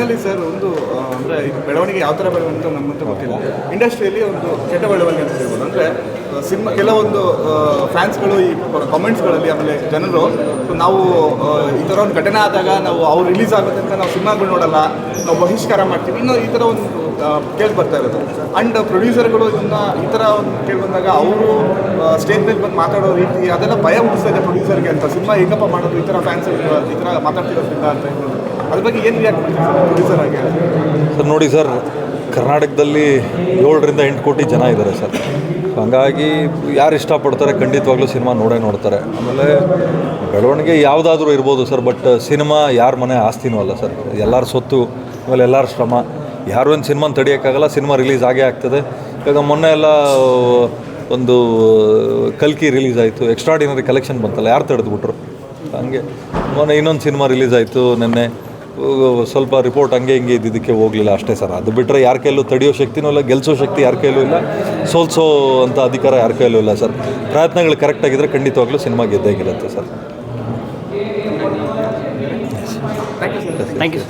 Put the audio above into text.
Finally sir ಒಂದು ಅಂದರೆ ಇದು ಬೆಳವಣಿಗೆ ಯಾವ ಥರ ಬೆಳವಣಿಗೆ ಅಂತ ನಮ್ಮಂತ ಗೊತ್ತಿಲ್ಲ. ಇಂಡಸ್ಟ್ರಿಯಲ್ಲಿ ಒಂದು ಕೆಟ್ಟ ಬೆಳವಣಿಗೆ ಅಂತ ಹೇಳ್ಬೋದು. ಅಂದರೆ ಸಿನಿಮಾ, ಕೆಲವೊಂದು ಫ್ಯಾನ್ಸ್ಗಳು ಈ ಕಾಮೆಂಟ್ಸ್ಗಳಲ್ಲಿ ಆಮೇಲೆ ಜನರು ನಾವು ಈ ಥರ ಒಂದು ಘಟನೆ ಆದಾಗ ನಾವು ಅವ್ರು ರಿಲೀಸ್ ಆಗುತ್ತೆ ಅಂತ ನಾವು ಸಿನಿಮಾಗಳು ನೋಡಲ್ಲ, ನಾವು ಬಹಿಷ್ಕಾರ ಮಾಡ್ತೀವಿ. ಇನ್ನೂ ಈ ಥರ ಒಂದು ಕೇಳಿ ಬರ್ತಾ ಇರೋದು ಆ್ಯಂಡ್ ಪ್ರೊಡ್ಯೂಸರ್ಗಳು ಇದನ್ನ ಈ ಥರ ಒಂದು ಕೇಳಿ ಬಂದಾಗ ಅವರು ಸ್ಟೇಜ್ ಮೇಲೆ ಬಂದು ಮಾತಾಡೋ ರೀತಿ, ಅದೆಲ್ಲ ಭಯ ಹುಟ್ಟಿಸ್ತಾ ಇದೆ ಪ್ರೊಡ್ಯೂಸರ್ಗೆ ಅಂತ. ಸಿನಿಮಾ ಏಕಪ್ಪ ಮಾಡೋದು ಈ ಥರ ಫ್ಯಾನ್ಸ್ ಈ ಥರ ಮಾತಾಡ್ತಿರೋದ್ರಿಂದ ಅಂತ ಹೇಳೋದು ಅದ್ರ ಬಗ್ಗೆ ಏನು ರಿಯಾಕ್ಟ್ ಸರ್ ಸರ್, ನೋಡಿ ಸರ್ ಕರ್ನಾಟಕದಲ್ಲಿ ಏಳರಿಂದ ಎಂಟು ಕೋಟಿ ಜನ ಇದ್ದಾರೆ ಸರ್ ಹಾಗಾಗಿ ಯಾರು ಇಷ್ಟಪಡ್ತಾರೆ ಖಂಡಿತವಾಗ್ಲೂ ಸಿನಿಮಾ ನೋಡೇ ನೋಡ್ತಾರೆ. ಆಮೇಲೆ ಬೆಳವಣಿಗೆ ಯಾವುದಾದ್ರೂ ಇರ್ಬೋದು ಸರ್ ಬಟ್ ಸಿನಿಮಾ ಯಾರ ಮನೆ ಆಸ್ತಿನೂ ಅಲ್ಲ ಸರ್ ಎಲ್ಲರ ಸೊತ್ತು, ಆಮೇಲೆ ಎಲ್ಲರ ಶ್ರಮ. ಯಾರು ಒಂದು ಸಿನಿಮಾನ ತಡೆಯೋಕ್ಕಾಗಲ್ಲ, ಸಿನಿಮಾ ರಿಲೀಸ್ ಆಗೇ ಆಗ್ತದೆ. ಇವಾಗ ಮೊನ್ನೆ ಎಲ್ಲ, ಒಂದು ಕಲ್ಕಿ ರಿಲೀಸ್ ಆಯಿತು. ಎಕ್ಸ್ಟ್ರಾಡಿನರಿ ಕಲೆಕ್ಷನ್ ಬಂತಲ್ಲ, ಯಾರು ತಡೆದ್ಬಿಟ್ರು? ಹಂಗೆ. ಮೊನ್ನೆ ಇನ್ನೊಂದು ಸಿನಿಮಾ ರಿಲೀಸ್ ಆಯಿತು, ನಿನ್ನೆ. ಸ್ವಲ್ಪ ರಿಪೋರ್ಟ್ ಹಂಗೆ ಹಿಂಗೆ ಇದ್ದಿದ್ದಕ್ಕೆ ಹೋಗಲಿಲ್ಲ ಅಷ್ಟೇ ಸರ್. ಅದು ಬಿಟ್ಟರೆ ಯಾರ ಕೈಲೂ ತಡೆಯೋ ಶಕ್ತಿನೂ ಇಲ್ಲ ಗೆಲ್ಲಿಸೋ ಶಕ್ತಿ ಯಾರ ಕೈಲೂ ಇಲ್ಲ ಸೋಲ್ಸೋ ಅಂತ ಅಧಿಕಾರ ಯಾರ ಕೈಲೂ ಇಲ್ಲ ಸರ್. ಪ್ರಯತ್ನಗಳು ಕರೆಕ್ಟಾಗಿದ್ದರೆ ಖಂಡಿತವಾಗ್ಲೂ ಸಿನಿಮಾ ಗೆದ್ದೇ ಗೆಲ್ಲುತ್ತೆ ಸರ್. Thank you